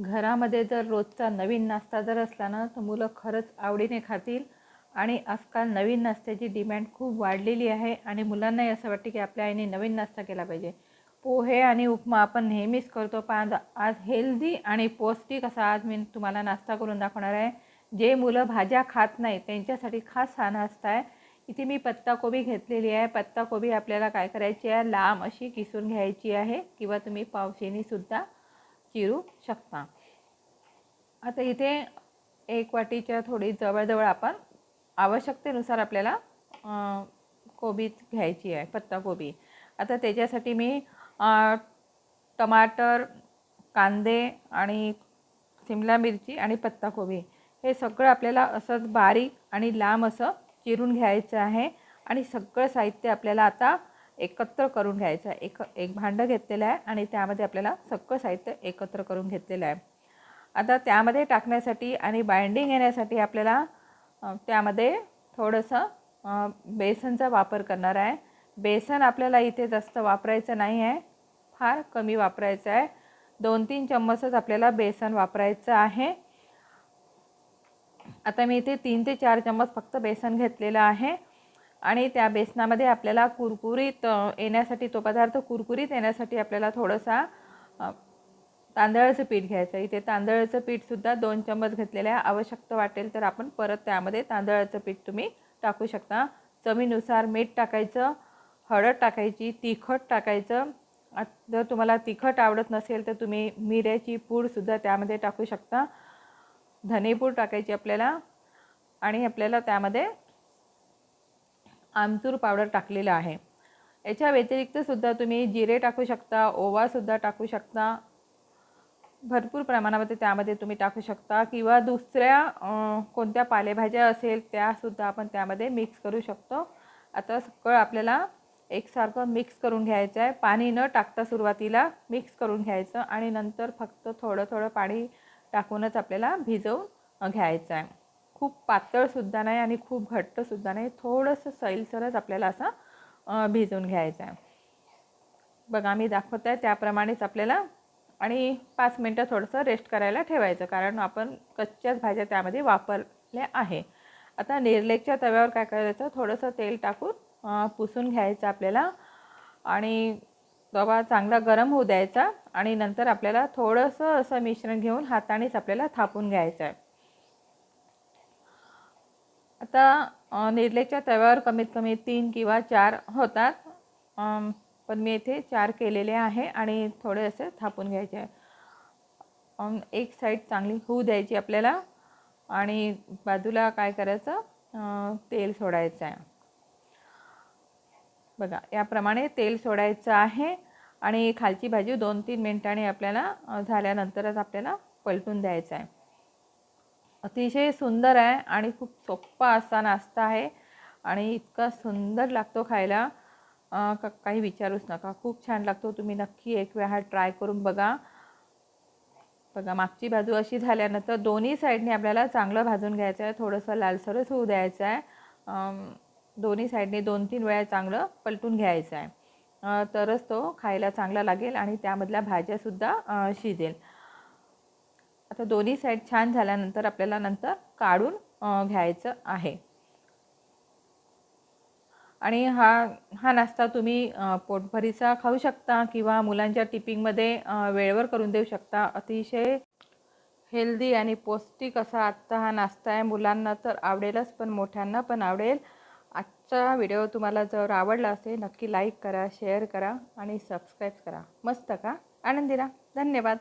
घरामध्ये जर रोजचा नवीन नाश्ता जर असला ना तर मुलं खरंच आवडीने खातील. आणि आजकाल नवीन नाश्त्याची डिमांड खूप वाढलेली आहे आणि मुलांनाही असं वाटते की आपल्या आईने नवीन नाश्ता केला पाहिजे. पोहे आणि उपमा आपण नेहमीच करतो. पण आज हेल्दी आणि पौष्टिक असा आज मी तुम्हाला नाश्ता करून दाखवणार आहे. जे मुलं भाज्या खात नाही त्यांच्यासाठी खास हा नाश्ता आहे. इथे मी पत्ताकोबी घेतलेली आहे. पत्ताकोबी आपल्याला काय करायची आहे? लांब अशी किसून घ्यायची आहे. किंवा तुम्ही पावशेनीसुद्धा चिरू शकता. आता इथे एक वाटीच्या थोडी जवळजवळ आपण आवश्यकतेनुसार आपल्याला कोबीच घ्यायची आहे पत्ताकोबी आता त्याच्यासाठी मी टमाटर कांदे आणि शिमला मिरची आणि पत्ताकोबी हे सगळं आपल्याला असंच बारीक आणि लांब असं चिरून घ्यायचं आहे. आणि सगळं साहित्य आपल्याला आता एकत्र करून घ्यायचं आहे. एक एक भांडं घेतलेलं आहे आणि त्यामध्ये आपल्याला सगळं साहित्य एकत्र करून घेतलेलं आहे. आता त्यामध्ये टाकण्यासाठी आणि बाइंडिंग येण्यासाठी आपल्याला त्यामध्ये थोडंसं बेसनचा वापर करणार आहे. बेसन आपल्याला इथे जास्त वापरायचं नाही आहे. फार कमी वापरायचं आहे. दोन तीन चम्मचच आपल्याला बेसन वापरायचं आहे. आता मी इथे तीन ते चार चम्मच फक्त बेसन घेतलेलं आहे. आणि त्या बेसनामध्ये आपल्याला कुरकुरीत येण्यासाठी तो पदार्थ कुरकुरीत येण्यासाठी आपल्याला थोडंसा तांदळाचं पीठ घ्यायचं आहे. इथे तांदळाचं पीठसुद्धा दोन चम्मच घेतलेलं आहे आवश्यकता वाटेल तर आपण परत त्यामध्ये तांदळाचं पीठ तुम्ही टाकू शकता. चवीनुसार मीठ टाकायचं हळद टाकायची तिखट टाकायचं. जर तुम्हाला तिखट आवडत नसेल तर तुम्ही मिऱ्याची पूडसुद्धा त्यामध्ये टाकू शकता. धनेपूड टाकायची आपल्याला आणि आपल्याला त्यामध्ये आमचूर पावडर टाकलेलं आहे. याच्या व्यतिरिक्तसुद्धा तुम्ही जिरे टाकू शकता ओवासुद्धा टाकू शकता. भरपूर प्रमाणामध्ये त्यामध्ये तुम्ही टाकू शकता किंवा दुसऱ्या कोणत्या पालेभाज्या असेल त्यासुद्धा आपण त्यामध्ये मिक्स करू शकतो. आता सगळं आपल्याला एकसारखं मिक्स करून घ्यायचं आहे. पाणी न टाकता सुरुवातीला मिक्स करून घ्यायचं आणि नंतर फक्त थोडं थोडं पाणी टाकूनच आपल्याला भिजवून घ्यायचं आहे. खूप पातळसुद्धा नाही आणि खूप घट्टसुद्धा नाही. थोडंसं सैलसरच आपल्याला असं भिजवून घ्यायचं आहे. बघा मी दाखवत आहे. त्याप्रमाणेच आपल्याला आणि पाच मिनटं थोडंसं रेस्ट करायला ठेवायचं कारण आपण कच्च्याच भाज्या त्यामध्ये वापरल्या आहे. आता निर्लेकच्या तव्यावर काय करायचं? थोडंसं तेल टाकून पुसून घ्यायचं आपल्याला आणि तवा चांगला गरम होऊ द्यायचा आणि नंतर आपल्याला थोडंसं असं मिश्रण घेऊन हातानेच आपल्याला थापून घ्यायचं आहे. आता निर्लेच्या तव्यावर कमीत कमी तीन किंवा चार होतात. पण मी इथे चार केलेले आहे आणि थोडे असे थापून घ्यायचे आहे. एक साईड चांगली होऊ द्यायची आपल्याला आणि बाजूला काय करायचं? तेल सोडायचं आहे. बघा याप्रमाणे तेल सोडायचं आहे आणि खालची भाजी दोन तीन मिनटांनी आपल्याला झाल्यानंतरच आपल्याला पलटून द्यायचं आहे. अतिशय सुंदर आहे आणि खूप सोप्पा असा नाश्ता आहे. आणि इतका सुंदर लागतो खायला. का काही विचारूच नका. खूप छान लागतो. तुम्ही नक्की एक वेळा हा ट्राय करून बघा. बघा मागची बाजू अशी झाल्यानंतर दोन्ही साईडने आपल्याला चांगलं भाजून घ्यायचं आहे. थोडंसं लालसरच होऊ द्यायचं आहे. दोन्ही साईडने दोन तीन वेळा चांगलं पलटून घ्यायचं आहे. तरच तो खायला चांगला लागेल आणि त्यामधल्या भाज्यासुद्धा शिजेल. आता दोन्ही साईड छान झाल्यानंतर आपल्याला नंतर काढून घ्यायचं आहे. आणि हा हा नाश्ता तुम्ही पोटभरीचा खाऊ शकता किंवा मुलांच्या टिपिंगमध्ये वेळेवर करून देऊ शकता. अतिशय हेल्दी आणि पौष्टिक असा आत्ता हा नाश्ता आहे. मुलांना तर आवडेलच पण मोठ्यांना पण आवडेल. आजचा व्हिडिओ तुम्हाला जर आवडला असेल नक्की लाईक करा शेअर करा आणि सबस्क्राईब करा. मस्त का? आनंदीरा धन्यवाद.